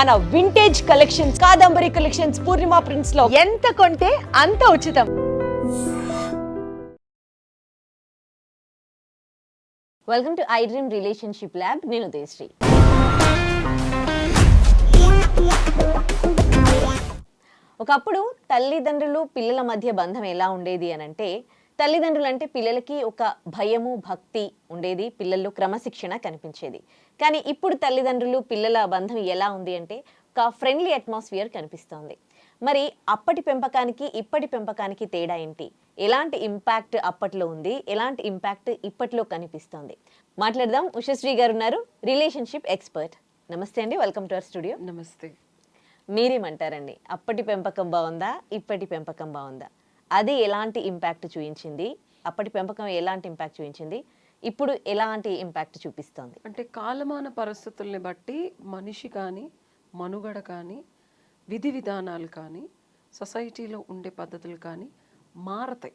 మన vintage collections Kadambari collections Purnima ప్రింట్స్లో ఎంత కొంటే అంత ఉచితం. Welcome to iDream relationship lab నేను దేశ్రీ ఒకప్పుడు తల్లిదండ్రులు పిల్లల మధ్య బంధం ఎలా ఉండేది అని అంటే తల్లిదండ్రులు అంటే పిల్లలకి ఒక భయము భక్తి ఉండేది పిల్లల్లో క్రమశిక్షణ కనిపించేది. కానీ ఇప్పుడు తల్లిదండ్రులు పిల్లల బంధం ఎలా ఉంది అంటే ఒక ఫ్రెండ్లీ అట్మాస్ఫియర్ కనిపిస్తోంది. మరి అప్పటి పెంపకానికి ఇప్పటి పెంపకానికి తేడా ఏంటి? ఎలాంటి ఇంపాక్ట్ అప్పట్లో ఉంది? ఎలాంటి ఇంపాక్ట్ ఇప్పట్లో కనిపిస్తోంది? మాట్లాడదాం. ఉషశ్రీ గారు ఉన్నారు రిలేషన్షిప్ ఎక్స్పర్ట్. నమస్తే అండి. Welcome to our studio. నమస్తే. మీరేమంటారండి? అప్పటి పెంపకం బాగుందా? ఇప్పటి పెంపకం బాగుందా? అది ఎలాంటి ఇంపాక్ట్ చూపించింది అప్పటి పెంపకం ఎలాంటి ఇంపాక్ట్ చూపించింది ఇప్పుడు ఎలాంటి ఇంపాక్ట్ చూపిస్తోంది? అంటే కాలమాన పరిస్థితుల్ని బట్టి మనిషి కానీ మనుగడ కానీ విధి విధానాలు కానీ సొసైటీలో ఉండే పద్ధతులు కానీ మారతాయి.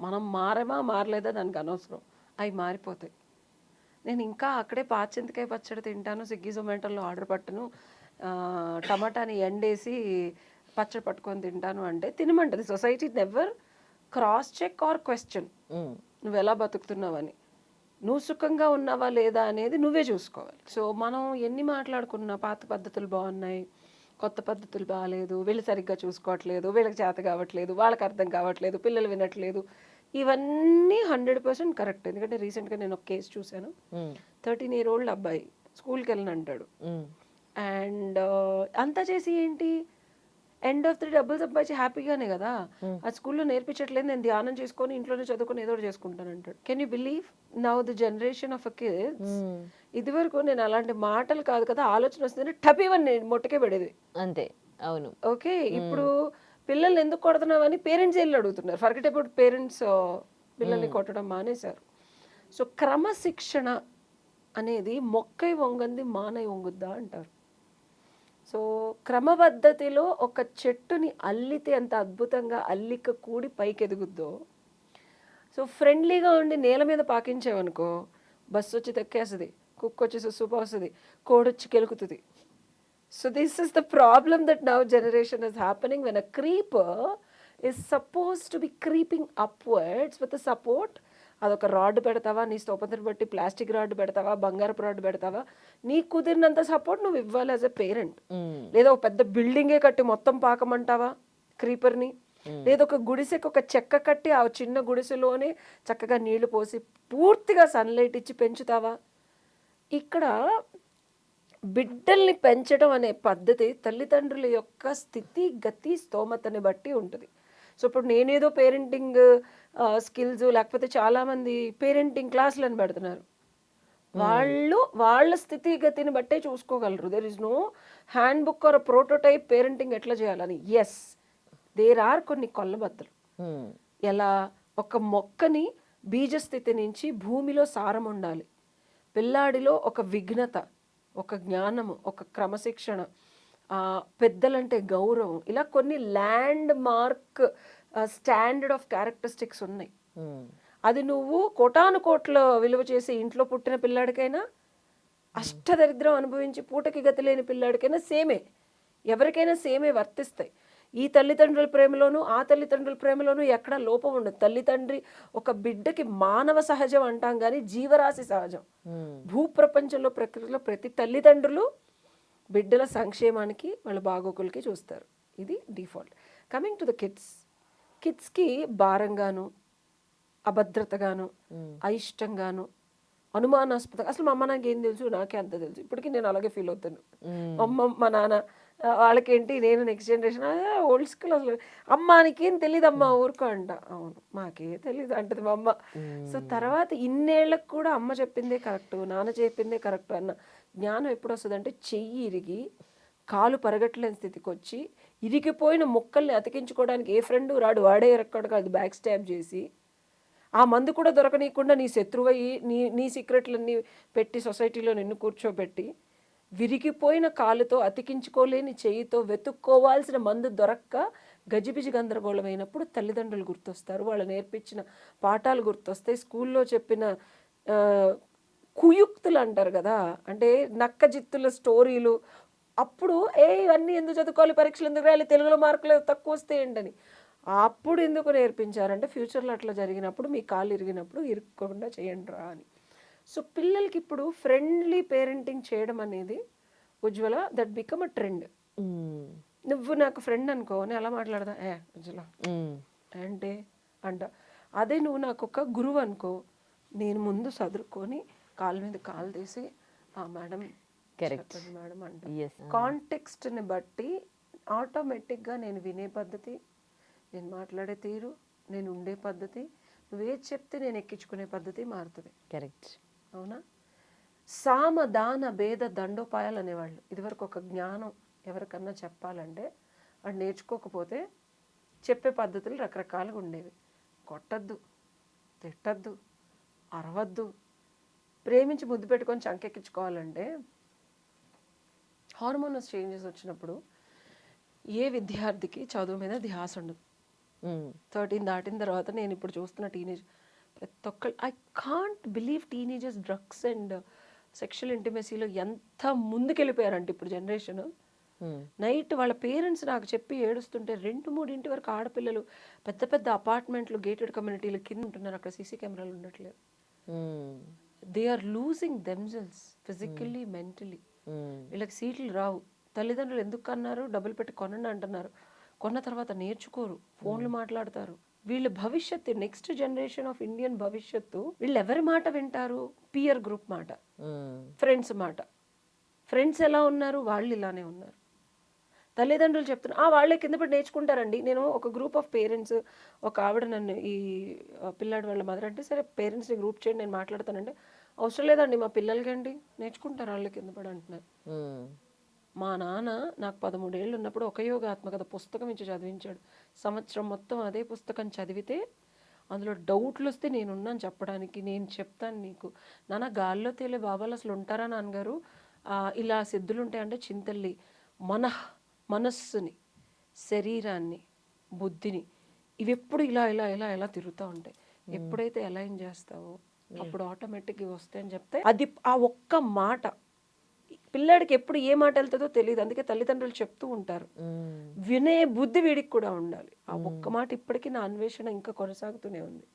మనం మారమా మారలేదా దానికి అనవసరం. అవి మారిపోతాయి. నేను ఇంకా అక్కడే పాచింతకాయ పచ్చడి తింటాను స్విగ్గీ జొమాటోలో ఆర్డర్ పట్టను టమాటాని ఎండేసి పచ్చడి పట్టుకొని తింటాను అంటే తినమంటది. Society never cross check or question. నువ్వు ఎలా బతుకుతున్నావని. నువ్వు సుఖంగా ఉన్నావా లేదా అనేది నువ్వే చూసుకోవాలి. సో మనం ఎన్ని మాట్లాడుకున్నా పాత పద్ధతులు బాగున్నాయి కొత్త పద్ధతులు బాగాలేదు వీళ్ళు సరిగ్గా చూసుకోవట్లేదు వీళ్ళకి చేత కావట్లేదు వాళ్ళకి అర్థం కావట్లేదు పిల్లలు వినట్లేదు. ఇవన్నీ హండ్రెడ్ పర్సెంట్ కరెక్ట్. ఎందుకంటే రీసెంట్గా నేను ఒక కేసు చూశాను. థర్టీన్ ఇయర్ ఓల్డ్ అబ్బాయి స్కూల్కి వెళ్ళని అంటాడు. అండ్ అంతా చేసి ఏంటి? ఎండ్ ఆఫ్ ది డబ్బులు సంపాదించి హ్యాపీగానే కదా? ఆ స్కూల్లో నేర్పించట్లేదు నేను ధ్యానం చేసుకొని ఇంట్లోనే చదువుకొని ఏదో చేసుకుంటాను అంటాడు. Can you believe now the generation of a kids hmm. ఇదివరకు నేను అలాంటి మాటలు కాదు కదా ఆలోచన వస్తుంది టపీవని మొట్టకే పడేది. అంతే అవును. ఓకే ఇప్పుడు పిల్లల్ని ఎందుకు కొడుతున్నావని పేరెంట్స్ వెళ్ళి అడుగుతున్నారు. ఫర్గెట్ అబౌట్ పేరెంట్స్ పిల్లల్ని కొట్టడం మానేశారు. సో క్రమశిక్షణ అనేది మొక్కై వంగంది మానై వంగుద్దా అంటారు. సో క్రమపద్ధతిలో ఒక చెట్టుని అల్లితే ఎంత అద్భుతంగా అల్లిక కూడి పైకి ఎదుగుద్దో సో ఫ్రెండ్లీగా ఉండి నేల మీద పాకించావనుకో బస్సు వచ్చి తెక్కేస్తుంది కుక్క వచ్చి సుసుప వస్తుంది కోడొచ్చి కెలుకుతుంది. So this is the problem that now generation is happening when a creeper is suppose to be creeping upwards with support అదొక రాడ్ పెడతావా? నీ స్తోపతను బట్టి ప్లాస్టిక్ రాడ్ పెడతావా? బంగారపు రాడ్ పెడతావా? నీ కుదిరినంత సపోర్ట్ నువ్వు ఇవ్వాలి యాజ్ ఎ పేరెంట్. లేదా ఒక పెద్ద బిల్డింగే కట్టి మొత్తం పాకమంటావా క్రీపర్ని? లేదా ఒక గుడిసెకి ఒక చెక్క కట్టి ఆ చిన్న గుడిసెలోనే చక్కగా నీళ్ళు పోసి పూర్తిగా సన్లైట్ ఇచ్చి పెంచుతావా? ఇక్కడ బిడ్డల్ని పెంచడం అనే పద్ధతి తల్లిదండ్రుల యొక్క స్థితి గతి స్తోమతని బట్టి ఉంటుంది. సో ఇప్పుడు నేనేదో పేరెంటింగ్ స్కిల్స్ లేకపోతే చాలామంది పేరెంటింగ్ క్లాసులను పెడుతున్నారు. వాళ్ళు వాళ్ళ స్థితిగతిని బట్టే చూసుకోగలరు. There is no hand book or prototype parenting ఎట్లా చేయాలని. ఎస్ దేర్ ఆర్ కొన్ని కొల్లబద్దలు. ఎలా? ఒక మొక్కని బీజస్థితి నుంచి భూమిలో సారం ఉండాలి. పిల్లాడిలో ఒక విఘ్నత ఒక జ్ఞానము ఒక క్రమశిక్షణ పెద్దలంటే గౌరవం. ఇలా కొన్ని landmark standard of characteristics ఉన్నాయి. అది నువ్వు కోటాను కోట్ల విలువ చేసి ఇంట్లో పుట్టిన పిల్లాడికైనా అష్టదరిద్రం అనుభవించి పూటకి గతి లేని పిల్లాడికైనా సేమే. ఎవరికైనా సేమే వర్తిస్తాయి. ఈ తల్లిదండ్రుల ప్రేమలోనూ ఆ తల్లిదండ్రుల ప్రేమలోనూ ఎక్కడా లోపం ఉండదు. తల్లిదండ్రి ఒక బిడ్డకి మానవ సహజం అంటాం కానీ జీవరాశి సహజం. భూప్రపంచంలో ప్రకృతిలో ప్రతి తల్లిదండ్రులు బిడ్డల సంక్షేమానికి వాళ్ళ బాగోగులకి చూస్తారు. ఇది default. Coming to the kids కిడ్స్కి భారంగాను అభద్రతగాను అయిష్టంగాను అనుమానాస్పద అసలు మా అమ్మ నాకు ఏం తెలుసు? నాకే అంత తెలుసు. ఇప్పటికీ నేను అలాగే ఫీల్ అవుతాను. మా అమ్మ మా నాన్న వాళ్ళకేంటి నేను నెక్స్ట్ జనరేషన్ ఓల్డ్ స్కూల్ అసలు. అమ్మ నీకేం తెలియదు అమ్మ ఊరుకో అంట. అవును మాకే తెలియదు అంటది మా అమ్మ. సో తర్వాత ఇన్నేళ్ళకు కూడా అమ్మ చెప్పిందే కరెక్ట్ నాన్న చెప్పిందే కరెక్ట్ అన్న జ్ఞానం ఎప్పుడు వస్తుంది అంటే చెయ్యి ఇరిగి కాలు పరగట్లేని స్థితికి వచ్చి ఇరిగిపోయిన ముక్కల్ని అతికించుకోవడానికి ఏ ఫ్రెండ్ రాడు. వాడే ఎరక్కడు కాదు బ్యాక్ స్టాబ్ చేసి. ఆ మందు కూడా దొరకనీయకుండా నీ శత్రువయ్యి నీ నీ సీక్రెట్లన్నీ పెట్టి సొసైటీలో నిన్ను కూర్చోబెట్టి విరిగిపోయిన కాలుతో అతికించుకోలేని చెయ్యితో వెతుక్కోవాల్సిన మందు దొరక్క గజిబిజి గందరగోళమైనప్పుడు తల్లిదండ్రులు గుర్తొస్తారు. వాళ్ళు నేర్పించిన పాఠాలు గుర్తొస్తాయి. స్కూల్లో చెప్పిన కుయుక్తులు అంటారు కదా. అంటే నక్కజిత్తుల స్టోరీలు. అప్పుడు ఏ ఇవన్నీ ఎందుకు చదువుకోవాలి? పరీక్షలు ఎందుకు రాయాలి? తెలుగులో మార్కులు తక్కువ వస్తే ఏంటని అప్పుడు ఎందుకు నేర్పించారంటే ఫ్యూచర్లో అట్లా జరిగినప్పుడు మీ కాళ్ళు ఇరిగినప్పుడు ఇరుక్కోకుండా చేయండి రా అని. సో పిల్లలకి ఇప్పుడు ఫ్రెండ్లీ పేరెంటింగ్ చేయడం అనేది ఉజ్వల దట్ బికమ్ అ ట్రెండ్. నువ్వు నాకు ఫ్రెండ్ అనుకో నేను ఎలా మాట్లాడదా ఏ ఉజ్వల. అంటే అంట అదే నువ్వు నాకు ఒక గురువు అనుకో నేను ముందు చదువుకొని కాళ్ళ మీద కాలు తీసి ఆ మేడం. చెప్పండి మేడం అంట Yes. కాంటెక్స్ట్ని బట్టి ఆటోమేటిక్గా నేను వినే పద్ధతి నేను మాట్లాడే తీరు నేను ఉండే పద్ధతి నువ్వేది చెప్తే నేను ఎక్కించుకునే పద్ధతి మారుతుంది కరెక్ట్ అవునా? సామ దాన భేద దండోపాయాలు అనేవాళ్ళు. ఇదివరకు ఒక జ్ఞానం ఎవరికన్నా చెప్పాలంటే వాడు నేర్చుకోకపోతే చెప్పే పద్ధతులు రకరకాలుగా ఉండేవి. కొట్టద్దు తిట్టద్దు అరవద్దు. ప్రేమించి ముద్దు పెట్టుకొని చంకెక్కించుకోవాలంటే హార్మోనస్ చేంజెస్ వచ్చినప్పుడు ఏ విద్యార్థికి చదువు మీద ధ్యాస ఉండదు. థర్టీన్ దాటిన తర్వాత నేను ఇప్పుడు చూస్తున్న టీనేజ్ ప్రతి ఒక్కరు I can't believe teenagers drugs and sexual ఇంటిమసీలో ఎంత ముందుకెళ్ళిపోయారంటే ఇప్పుడు జనరేషన్. నైట్ వాళ్ళ పేరెంట్స్ నాకు చెప్పి ఏడుస్తుంటే రెండు మూడింటి వరకు ఆడపిల్లలు పెద్ద పెద్ద అపార్ట్మెంట్లు గేటెడ్ కమ్యూనిటీల కింద ఉంటున్నారు. అక్కడ సీసీ కెమెరాలు ఉండట్లేదు. They are losing themselves physically mentally. వీళ్ళకి సీట్లు రావు. తల్లిదండ్రులు ఎందుకు అన్నారు డబ్బులు పెట్టి కొనండి అంటున్నారు. కొన్న తర్వాత నేర్చుకోరు. ఫోన్లు మాట్లాడతారు. వీళ్ళ భవిష్యత్తు నెక్స్ట్ జనరేషన్ ఆఫ్ ఇండియన్ భవిష్యత్తు వీళ్ళు ఎవరి మాట వింటారు? పియర్ గ్రూప్ మాట. ఫ్రెండ్స్ మాట. ఫ్రెండ్స్ ఎలా ఉన్నారు? వాళ్ళు ఇలానే ఉన్నారు. తల్లిదండ్రులు చెప్తున్నారు ఆ వాళ్ళే కింద పడి నేర్చుకుంటారండి. నేను ఒక గ్రూప్ ఆఫ్ పేరెంట్స్ ఒక ఆవిడ నన్ను ఈ పిల్లాడి వాళ్ళ మదర్ అంటే సరే పేరెంట్స్ని గ్రూప్ చేయండి నేను మాట్లాడతానంటే అవసరం లేదండి మా పిల్లలకండి నేర్చుకుంటారు వాళ్ళే కింద పడి అంటున్నారు. మా నాన్న నాకు పదమూడేళ్ళు ఉన్నప్పుడు ఒక యోగాత్మకత పుస్తకం ఇచ్చి చదివించాడు. సంవత్సరం మొత్తం అదే పుస్తకం చదివితే అందులో డౌట్లు వస్తే నేనున్నాను చెప్పడానికి నేను చెప్తాను నీకు. నాన్న గాల్లో తేలే బాబాలు అసలు ఉంటారా నాన్నగారు? ఇలా సిద్ధులు ఉంటాయంటే చింతల్లి మన మనస్సుని శరీరాన్ని బుద్ధిని ఇవి ఎప్పుడు ఇలా ఇలా ఇలా ఇలా తిరుగుతూ ఉంటాయి. ఎప్పుడైతే అలైన్ చేస్తావో అప్పుడు ఆటోమేటిక్గా వస్తాయి అని చెప్తే అది ఆ ఒక్క మాట పిల్లాడికి ఎప్పుడు ఏ మాట వెళ్తుందో తెలియదు అందుకే తల్లిదండ్రులు చెప్తూ ఉంటారు. వినే బుద్ధి వీడికి కూడా ఉండాలి. ఆ ఒక్క మాట ఇప్పటికీ నా అన్వేషణ ఇంకా కొనసాగుతూనే ఉంది.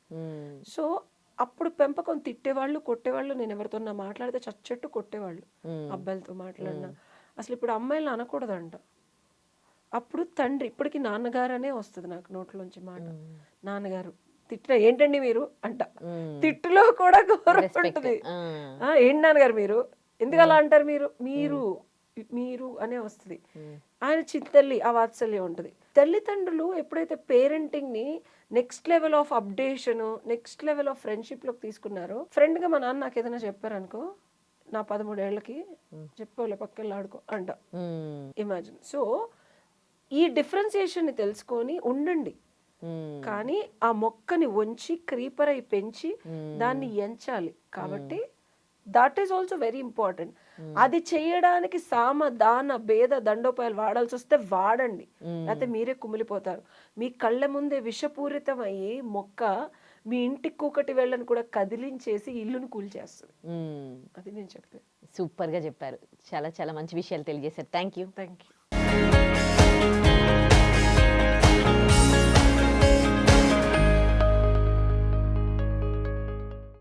సో అప్పుడు పెంపకం తిట్టేవాళ్ళు కొట్టేవాళ్ళు నేను ఎవరితో మాట్లాడితే చచ్చట్టు కొట్టేవాళ్ళు. అబ్బాయిలతో మాట్లాడినా. అసలు ఇప్పుడు అమ్మాయిలు అనకూడదంట. అప్పుడు తండ్రి ఇప్పటికి నాన్నగారనే వస్తుంది నాకు నోట్లోంచి మాట. నాన్నగారు తిట్టిన ఏంటండి మీరు? అంట. తిట్టులో కూడా గౌరవం. ఉంటుంది. ఏంటి నాన్నగారు మీరు? ఎందుకు అలా అంటారు మీరు? మీరు మీరు అనే వస్తుంది. ఆయన చిత్తల్లి ఆ వాత్సల్యం ఉంటుంది. తల్లిదండ్రులు ఎప్పుడైతే పేరెంటింగ్ని next level of updation next level of ఫ్రెండ్షిప్లోకి తీసుకున్నారో ఫ్రెండ్గా మా నాన్న నాకు ఏదైనా చెప్పారనుకో నా పదమూడేళ్ళకి చెప్పేవాళ్ళ పక్కన ఆడుకో అంట. ఇమాజిన్. సో ఈ డిఫరెన్సియేషన్ని తెలుసుకొని ఉండండి. కానీ ఆ మొక్కని వంచి క్రీపర్ అయి పెంచి దాన్ని ఎంచాలి. కాబట్టి that is also very important అది చేయడానికి సామ దాన భేద దండోపాయాలు వాడాల్సి వస్తే వాడండి. లేకపోతే మీరే కుమిలిపోతారు. మీ కళ్ళ ముందే విషపూరితమయ్యి మొక్క మీ ఇంటి కూకటి వెళ్ళని కూడా కదిలించేసి ఇల్లును కూల్చేస్తుంది. మ్మ్. అది నేను చెప్పాను సూపర్గా చెప్పారు. చాలా చాలా మంచి విషయాలు తెలియజేశారు. Thank you thank you